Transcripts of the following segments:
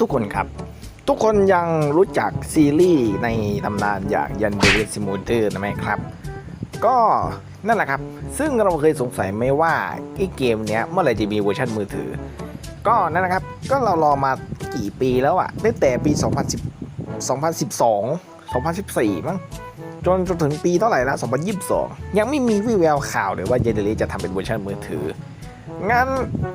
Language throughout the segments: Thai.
ทุกคนครับ ทุกคนยังรู้จักซีรีส์ในตำนานอย่างยันเดลิซิมูเตอร์นะไหมครับ ก็นั่นแหละครับ ซึ่งเราเคยสงสัยไหมว่าไอ้เกมเนี้ยเมื่อไหร่จะมีเวอร์ชันมือถือ ก็นั่นนะครับ ก็เรารอมากี่ปีแล้วอะตั้งแต่ปี 2010 2012 2014 มั้งจนจนถึงปีเท่าไหร่ละ2022 ยังไม่มีวิแววข่าวเลยว่าเยเดลิจะทำเป็นเวอร์ชันมือถือ งั้น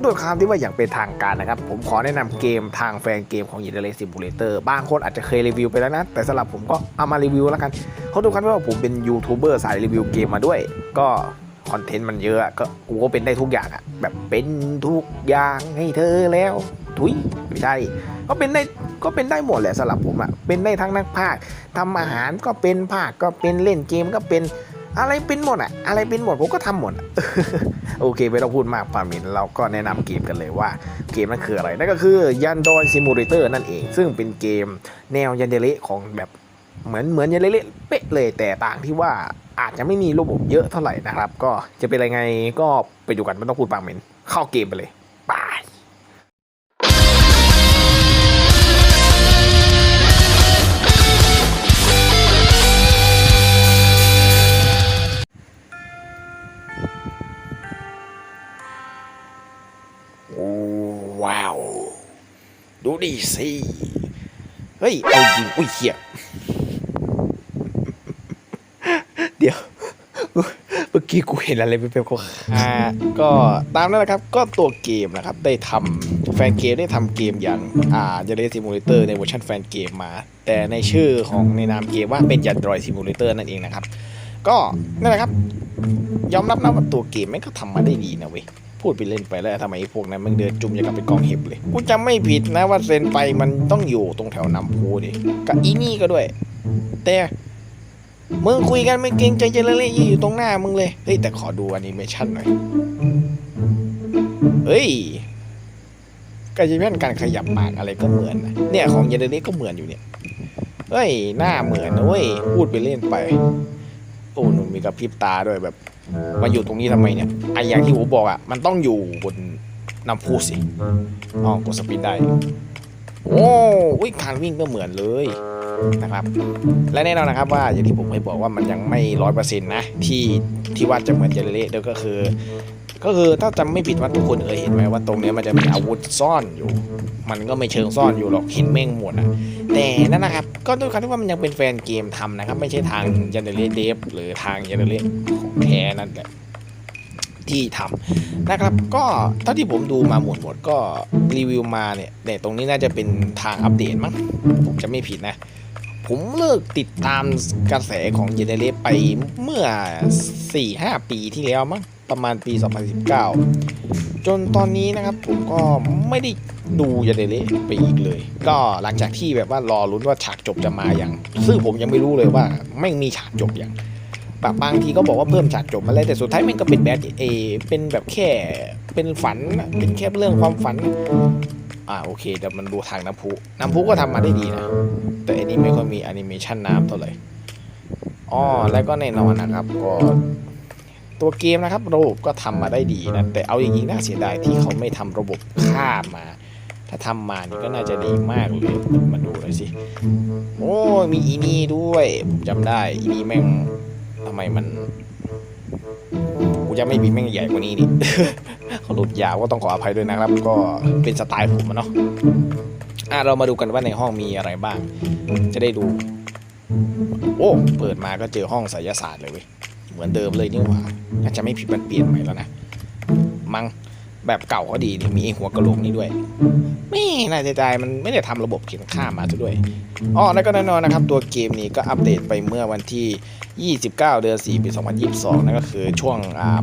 ด้วยความที่ว่าอย่างเป็นทางการนะครับ ผมขอแนะนำเกมทางแฟนเกมของ y e d e l e Simulator บางคนอาจจะเคยรีวิวไปแล้วนะ แต่สำหรับผมก็เอามารีวิวแล้วกันเขาะดูกันว่าผมเป็นยูทูบเบอร์สายรีวิวเกมมาด้วย ก็คอนเทนต์มันเยอะก็กูก็เป็นได้ทุกอย่างอะแบบเป็นทุกอย่างให้เธอแล้วทุยไม่ใช่ก็เป็นได้ก็เป็นได้หมดแหละสำหรับผมอะเป็นได้ทั้งนักพากย์ทำอาหารก็เป็นภาคก็เป็นเล่นเกมก็เป็นอะไรเป็นหมดอะอะไรเป็นหมดผมก็ทำหมดอะ โอเคไม่ต้องพูดมากปามินเราก็แนะนำเกมกันเลยว่าเกมนั้นคืออะไร นั่นก็คือยันดอยซิมูเลเตอร์นั่นเอง ซึ่งเป็นเกมแนวยันเดเลของแบบเหมือนเหมือนยันเดเลเป๊ะเลยแต่ต่างที่ว่าอาจจะไม่มีระบบเยอะเท่าไหร่นะครับ ก็จะเป็นอะไรไงก็ไปดูกันไม่ต้องพูดปามินเข้าเกมไปเลย ดูดิสิ เฮ้ย เอาจริง อุ้ยเหี้ยเดี๋ยว เมื่อกี้กูเห็นอะไรเป็นๆก็อ่าก็ตามนั้นนะครับ ก็ตัวเกมนะครับ ได้ทำแฟนเกมได้ทำเกมอย่างอ่า y a เ d ซิมูเลเตอร์ในเวอร์ชันแฟนเกมมา แต่ในชื่อของในนามเกมว่าเป็นยันดรอยซิมูเลเตอร์นั่นเองนะครับ ก็นั่นแหละครับ ยอมรับนะว่าตัวเกมแม่งก็ทำมาได้ดีนะเว้ย พูดไปเล่นไปแล้วทำไมไอ้พวกนั้นมันเดินจุ่มอย่างกับเป็นกองเห็บเลยกูจำไม่ผิดนะว่าเซนไปมันต้องอยู่ตรงแถวนำพูดิกับอีนี่ก็ด้วย แต่มึงคุยกันไม่เกรงใจเจเลยยี่อยู่ตรงหน้ามึงเลยเฮ้ยแต่ขอดูแอนิเมชันหน่อยเฮ้ยการจะเป็นการขยับปากอะไรก็เหมือนนะเนี่ยของเยเดเล่ก็เหมือนอยู่เนี่ยเฮ้ยหน้าเหมือนนะเว้ยพูดไปเล่นไป โอ้หนุ่มมีกระพริบตาด้วยแบบ มาอยู่ตรงนี้ทำไมเนี่ยไออย่างที่ผมบอกอะมันต้องอยู่บนน้ำพุสิอ๋อกดสปีดได้โอ้อุ้ยการวิ่งก็เหมือนเลยนะครับ และแน่นอนนะครับว่าอย่างที่ผมเคยบอกว่ามันยังไม่ร้อยเปอร์เซ็นต์นะที่ที่ว่าจะเหมือนเจเลเล่เดี๋ยวก็คือ ก็คือถ้าจำไม่ผิดว่าทุกคนเคยเห็นไหมว่าตรงนี้มันจะมีอาวุธซ่อนอยู่ มันก็ไม่เชิงซ่อนอยู่หรอกเห็นแม่งหมดอะแต่นั่นนะครับก็ด้วยความที่ว่ามันยังเป็นแฟนเกมทำนะครับ ไม่ใช่ทางยันเดเลเดฟหรือทางยันเดเลของแท้นั่นแหละที่ทำนะครับก็เท่าที่ผมดูมาหมดหมดก็รีวิวมาเนี่ยเนี่ตรงนี้น่าจะเป็นทางอัปเดตมั้งผมจะไม่ผิดนะ ผมเลิกติดตามกระแสของเยเดเลไปเมื่อ 4-5 ปีที่แล้วมั้ง ประมาณปี 2019 จนตอนนี้นะครับผมก็ไม่ได้ดูยาเดเลไปอีกเลย ก็หลังจากที่แบบว่ารอลุ้นว่าฉากจบจะมาอย่าง ซึ่งผมยังไม่รู้เลยว่าไม่มีฉากจบอย่างแบบบางทีก็บอกว่าเพิ่มฉากจบมาเลยแต่สุดท้ายมันก็เป็นแบบเอเป็นแบบแค่เป็นฝันเป็นแค่เรื่องความฝันอ่าโอเคแต่มันดูทางน้ำพุน้ำพุก็ทำมาได้ดีนะ แต่อันนี้ไม่ค่อยมีแอนิเมชันน้ำเท่าไหร่อ๋อแล้วก็แน่นอนนะครับก็ ตัวเกมนะครับ ระบบก็ทำมาได้ดีนะแต่เอาอย่างนี้น่าเสียดายที่เขาไม่ทำระบบค่ามา ถ้าทำมานี่ก็น่าจะดีมากเลยมาดูหน่อยสิ โอ้ยมีอีนี่ด้วย ผมจำได้อีนี่แม่งทำไมมันกูจะไม่มีแม่งใหญ่กว่านี้นี่เขาหลุดยาวก็ต้องขออภัยด้วยนะครับ ก็เป็นสไตล์ผมอะเนาะอะเรามาดูกันว่าในห้องมีอะไรบ้าง จะได้ดู โอ้ เปิดมาก็เจอห้องไสยศาสตร์เลยเว้ย เหมือนเดิมเลยนี่หว่าน่าจะไม่ผิดมันเปลี่ยนใหม่แล้วนะ มังแบบเก่าก็ดีนี่มีหัวกระโหลกนี่ด้วยไม่น่าจะใจมันไม่ได้ทำระบบเขียนค่ามาซะด้วยอ๋อแล้วก็แน่นอนนะครับ ตัวเกมนี้ก็อัปเดตไปเมื่อวันที่ 29 เดือน 4 ปี 2022 นั่นก็คือช่วง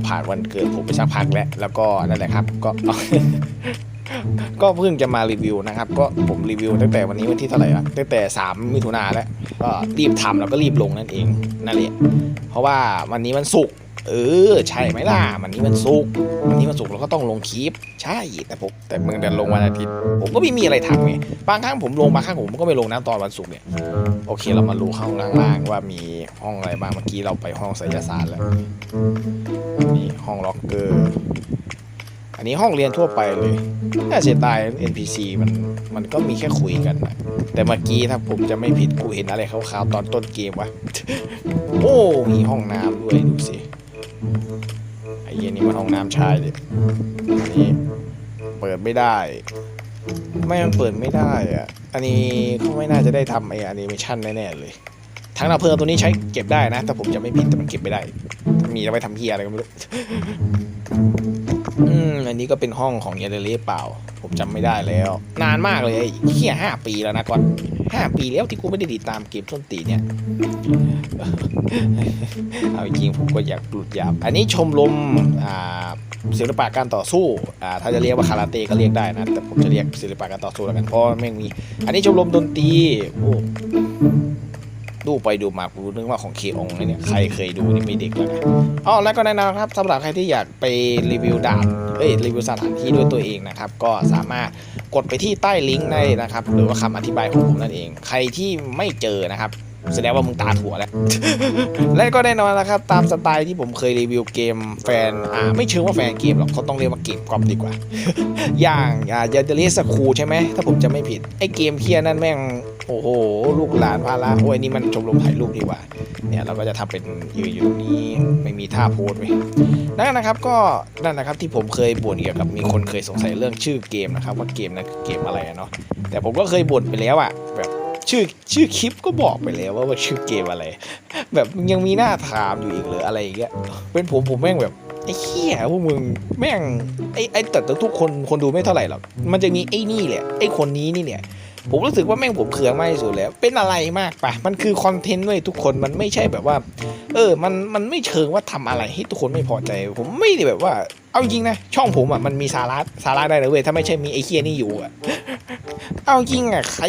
ผ่านวันเกิดผมไปสักพักแล้ว แล้วก็นั่นแหละครับ ก็ ก็เพิ่งจะมารีวิวนะครับ ก็ผมรีวิวตั้งแต่วันนี้วันที่เท่าไหร่ละตั้งแต่ 3 มิถุนาแล้ว ก็รีบทำแล้วก็รีบลงนั่นเองนั่นแหละเพราะว่าวันนี้มันสุกเออใช่ไหมล่ะวันนี้มันสุกวันนี้มันสุกเราก็ต้องลงคลิป ใช่แต่ผมแต่เมืองเดินลงวันอาทิตย์ ผมก็ไม่มีอะไรทำไงบางครั้งผมลงบางครั้งผมก็ไม่ลงนะตอนวันศุกร์เนี่ยโอเคเรามาดูห้องล่างๆว่ามีห้องอะไรบ้างเมื่อกี้เราไปห้องไสยศาสตร์แล้วนี่ห้องล็อกเกอร์ นนนี้ห้องเรียนทั่วไปเลยน่าเสียดาย NPC มันมันก็มีแค่คุยกันนะแต่เมื่อกี้ถ้าผมจะไม่ผิดกูเห็นอะไรขาวๆตอนต้นเกมวะโอ้มีห้องน้ำด้วยดูสิไอ้เย็นนี่มันห้องน้ำชายเลยอันนี้เปิดไม่ได้ ไม่มันเปิดไม่ได้อะอันนี้เขาไม่น่าจะได้ทำไอ้แอนิเมชันแน่ๆเลยทั้งดับเพลิงตัวนี้ใช้เก็บได้นะ แต่ผมจะไม่ผิดแต่มันเก็บไม่ได้ มีเอาไปทำเฮียอะไรก็ไม่รู้ อืมอันนี้ก็เป็นห้องของยาเดเลเปล่า ผมจำไม่ได้แล้ว นานมากเลยเฮียห้าปีแล้วนะก่อนห้าปีแล้วที่กูไม่ได้ติดตามเกมต้นตีเนี่ย เอาจริงผมก็อยากหลุดหยาบอันนี้ชมรมอ่าศิลปะการต่อสู้อ่าถ้าจะเรียกว่าคาราเต้ก็เรียกได้นะ แต่ผมจะเรียกศิลปะการต่อสู้แล้วกันเพราะแม่งมี อันนี้ชมรมดนตรีโอ้ ดูไปดูมากูนึกว่าของเคองเนี่ยใครเคยดูนี่ไม่เด็กแล้วนะอ๋อแล้วก็แนะนำครับสำหรับใครที่อยากไปรีวิวดาบเอ้ยรีวิวสถานที่ด้วยตัวเองนะครับ ก็สามารถกดไปที่ใต้ลิงก์ได้นะครับ หรือว่าคำอธิบายของผมนั่นเอง ใครที่ไม่เจอนะครับ แสดงว่ามึงตาถั่วแล้ว และก็แน่นอนนะครับ ตามสไตล์ที่ผมเคยรีวิวเกมแฟนอ่าไม่เชิงว่าแฟนเกมหรอกเขาต้องเรียกว่าเกมกอมดีกว่า อย่างอ่ายันเดลิสคูใช่ไหม ถ้าผมจะไม่ผิด ไอเกมเคียนั่นแม่ง โอ้โห ลูกหลานพาละโอ้ยนี่มันชมรมถ่ายรูปดีกว่า เนี่ยเราก็จะทำเป็นยืนอยู่ตรงนี้ไม่มีท่าโพสไว้นั่นนะครับก็นั่นนะครับที่ผมเคยบ่นเกี่ยวกับมีคนเคยสงสัยเรื่องชื่อเกมนะครับว่าเกมนั้นเกมอะไรเนาะแต่ผมก็เคยบ่นไปแล้วอะแบบ ชื่อชื่อคลิปก็บอกไปแล้วว่าว่าชื่อเกมอะไร แบบยังมีหน้าถามอยู่อีกหรืออะไรอย่างเงี้ยเป็นผมผมแม่งแบบไอ้เขี้ยพวกมึงแม่งไอ้ไอ้แต่แต่ทุกคนคนดูไม่เท่าไหร่หรอกมันจะมีไอ้นี่แหละไอ้คนนี้นี่เนี่ย ผมรู้สึกว่าแม่งผมเคืองมากที่สุดแล้ว เป็นอะไรมากปะมันคือคอนเทนต์เว้ยทุกคนมันไม่ใช่แบบว่า เออ มันมันไม่เชิงว่าทำอะไรให้ทุกคนไม่พอใจ ผมไม่ได้แบบว่า เอาจริงนะช่องผมอะมันมีสาระสาระได้เลยเว้ยถ้าไม่ใช่มีไอ้เคียนี่อยู่อะเอาจริงอะใคร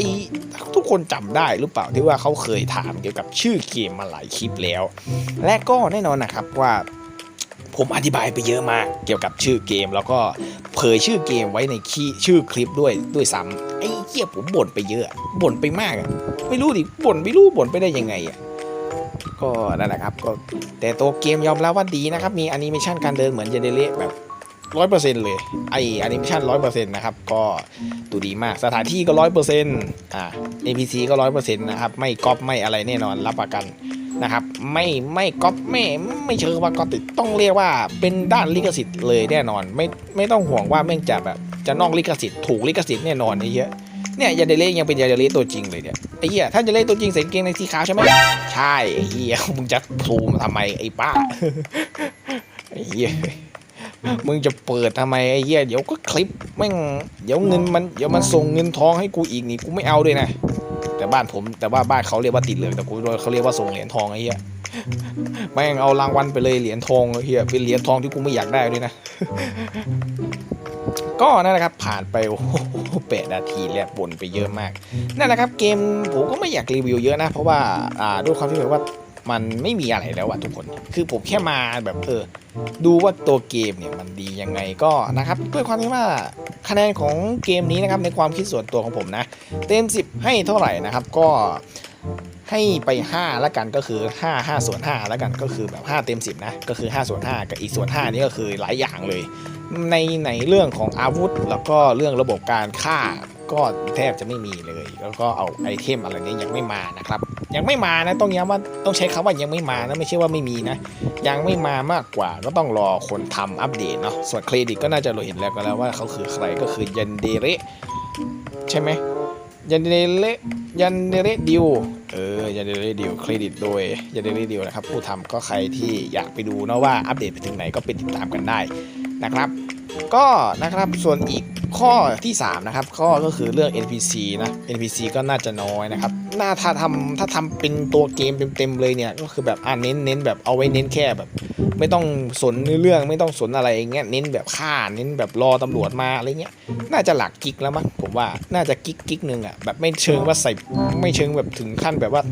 ทุกคนจำได้หรือเปล่าที่ว่าเขาเคยถามเกี่ยวกับชื่อเกมมาหลายคลิปแล้ว และก็แน่นอนนะครับว่า ผมอธิบายไปเยอะมากเกี่ยวกับชื่อเกม แล้วก็เผยชื่อเกมไว้ในคีชื่อคลิปด้วยด้วยซ้ำไอ้เหี้ยผมบ่นไปเยอะบ่นไปมากอะไม่รู้ดิบ่นไม่รู้บ่นไปได้ยังไงอะก็นั่นแหละครับก็แต่ตัวเกมยอมรับว่าดีนะครับ มีแอนิเมชันการเดินเหมือนเจเดเละแบบร้อยเปอร์เซ็นต์เลยไอแอนิเมชันร้อยเปอร์เซ็นต์นะครับ ก็ดูดีมากสถานที่ก็ร้อยเปอร์เซ็นต์อ่า NPC ก็ร้อยเปอร์เซ็นต์นะครับ ไม่ก๊อปไม่อะไรแน่นอนรับประกัน นะครับ ไม่ไม่ก๊อปไม่ไม่เชิงว่าก๊อปติดต้องเรียกว่าเป็นด้านลิขสิทธิ์เลยแน่นอน ไม่ไม่ต้องห่วงว่าแม่งจะแบบจะนอกลิขสิทธิ์ถูกลิขสิทธิ์แน่นอนไอ้เหี้ยเนี่ยยาเดเล่ยังเป็นยาเดเล่ตัวจริงเลยเนี่ยไอ้เหี้ยถ้ายาเดเล่ตัวจริงใส่กางเกงในสีขาวใช่ไหมใช่ไอ้เหี้ยมึงจะทูมทำไมไอ้ป้าไอ้เหี้ยมึงจะเปิดทำไมไอ้เหี้ยเดี๋ยวก็คลิปแม่งเดี๋ยวเงินมันเดี๋ยวมันส่งเงินทองให้กูอีกนี่กูไม่เอาด้วยนะ แต่บ้านผมแต่ว่าบ้านเขาเรียกว่าติดเหลืองแต่กูเขาเรียกว่าส่งเหรียญทองไอ้เหี้ยแม่งเอารางวัลไปเลยเหรียญทองไอ้เหี้ยเป็นเหรียญทองที่กูไม่อยากได้ด้วยนะ ก็นั่นแหละครับผ่านไปโอ้โหแปดนาทีแล้วบ่นไปเยอะมาก นั่นแหละครับเกมผมก็ไม่อยากรีวิวเยอะนะ เพราะว่าอ่าด้วยความที่แบบว่า มันไม่มีอะไรแล้วอะทุกคน คือผมแค่มาแบบเออดูว่าตัวเกมเนี่ยมันดียังไงก็นะครับด้วยความที่ว่าคะแนนของเกมนี้นะครับในความคิดส่วนตัวของผมนะ เต็ม 10 ให้เท่าไหร่นะครับก็ให้ไป 5 แล้วกันก็คือ 5 5ส่วน5แล้วกันก็คือแบบ 5 เต็ม 10 นะ ก็คือ 5 ส่วน 5 กับอีกส่วน 5 นี่ก็คือหลายอย่างเลย ในในเรื่องของอาวุธ แล้วก็เรื่องระบบการฆ่าก็แทบจะไม่มีเลย แล้วก็เอาไอเทมอะไรนี้ยังไม่มานะครับ ยังไม่มานะต้องย้ำว่าต้องใช้คำว่ายังไม่มานะไม่ใช่ว่าไม่มีนะ ยังไม่มามากกว่าก็ต้องรอคนทำอัปเดตเนาะส่วนเครดิตก็น่าจะเราเห็นแล้วก็แล้วว่าเขาคือใครก็คือยันเดเรใช่ไหมยันเดเรยันเดเรดิวเออยันเดเรดิวเครดิตโดยยันเดเรดิวนะครับผู้ทำก็ใครที่อยากไปดูนะว่าอัปเดตไปถึงไหนก็ไปติดตามกันได้นะครับ ก็นะครับส่วนอีกข้อที่ 3 นะครับ ข้อก็คือเรื่อง NPC นะ NPC ก็น่าจะน้อยนะครับน่าถ้าทำถ้าทำเป็นตัวเกมเต็มๆเลยเนี่ย ก็คือแบบอ่าเน้นเน้นแบบเอาไว้เน้นแค่แบบ ไม่ต้องสนเรื่องไม่ต้องสนอะไรอย่างเงี้ยเน้นแบบฆ่าเน้นแบบรอตำรวจมาอะไรเงี้ยน่าจะหลักกิกแล้วมั้งผมว่าน่าจะกิกกิกหนึ่งอะแบบไม่เชิงว่าใส่ไม่เชิงแบบถึงขั้นแบบว่า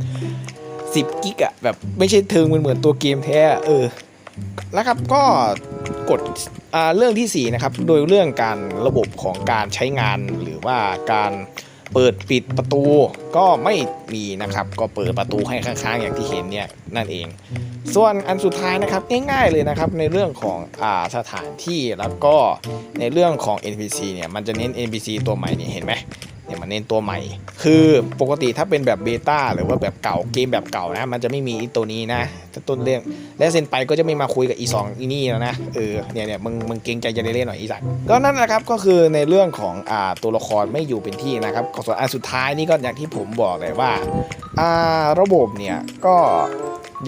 10 กิกอะแบบไม่ใช่เทิงมันเหมือนตัวเกมแท้เออแล้วครับก็ กดอ่าเรื่องที่ 4 นะครับ โดยเรื่องการระบบของการใช้งานหรือว่าการเปิดปิดประตูก็ไม่มีนะครับ ก็เปิดประตูให้ข้างๆ อย่างที่เห็นเนี่ยนั่นเอง ส่วนอันสุดท้ายนะครับง่ายๆเลยนะครับในเรื่องของอ่าสถานที่แล้วก็ในเรื่องของ NPC เนี่ยมันจะเน้น NPC ตัวใหม่นี่เห็นไหม เนี่ยมันเน้นตัวใหม่ คือปกติถ้าเป็นแบบเบต้าหรือว่าแบบเก่าเกมแบบเก่านะ มันจะไม่มีตัวนี้นะถ้าต้นเรื่องและเซนไปก็จะไม่มาคุยกับอีสองอีนี่แล้วนะเออเนี่ยเนี่ยมึงมึงเกรงใจจะเล่นหน่อยอีสัตว์ก็นั่นแหละครับก็คือในเรื่องของอ่าตัวละครไม่อยู่เป็นที่นะครับส่วนอันสุดท้ายนี่ก็อย่างที่ผมบอกเลยว่าอ่าระบบเนี่ยก็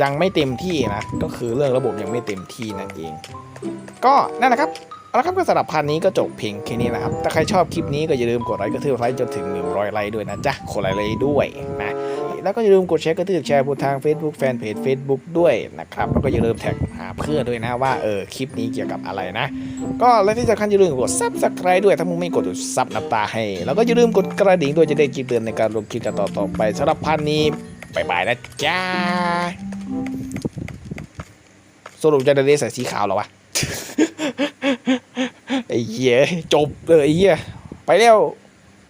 ยังไม่เต็มที่นะก็คือเรื่องระบบยังไม่เต็มที่นั่นเอง ก็นั่นแหละครับ เอาละครับก็สำหรับพันนี้ก็จบเพียงแค่นี้นะครับ ถ้าใครชอบคลิปนี้ก็อย่าลืมกดไลค์กระทืบไลค์จนถึง 100 ไลค์ด้วยนะจ๊ะกดไลค์เลยด้วยนะแล้วก็อย่าลืมกดแชร์กระทืบแชร์บนทาง Facebook แฟนเพจ Facebook ด้วยนะครับแล้วก็อย่าลืมแท็กหาเพื่อนด้วยนะว่าเออคลิปนี้เกี่ยวกับอะไรนะ ก็และที่สำคัญอย่าลืมกด Subscribe ด้วยถ้ามึงไม่กดซับน้ำตาให้ แล้วก็อย่าลืมกดกระดิ่งด้วยจะได้คลิปเตือนในการลงคลิปต่อต่อๆไปสำหรับพันนี้บายบายนะจ๊ะสรุปจะได้ใส่สีขาวหรอวะ ไอ้เหี้ยจบเลยไอ้เหี้ยไปแล้ว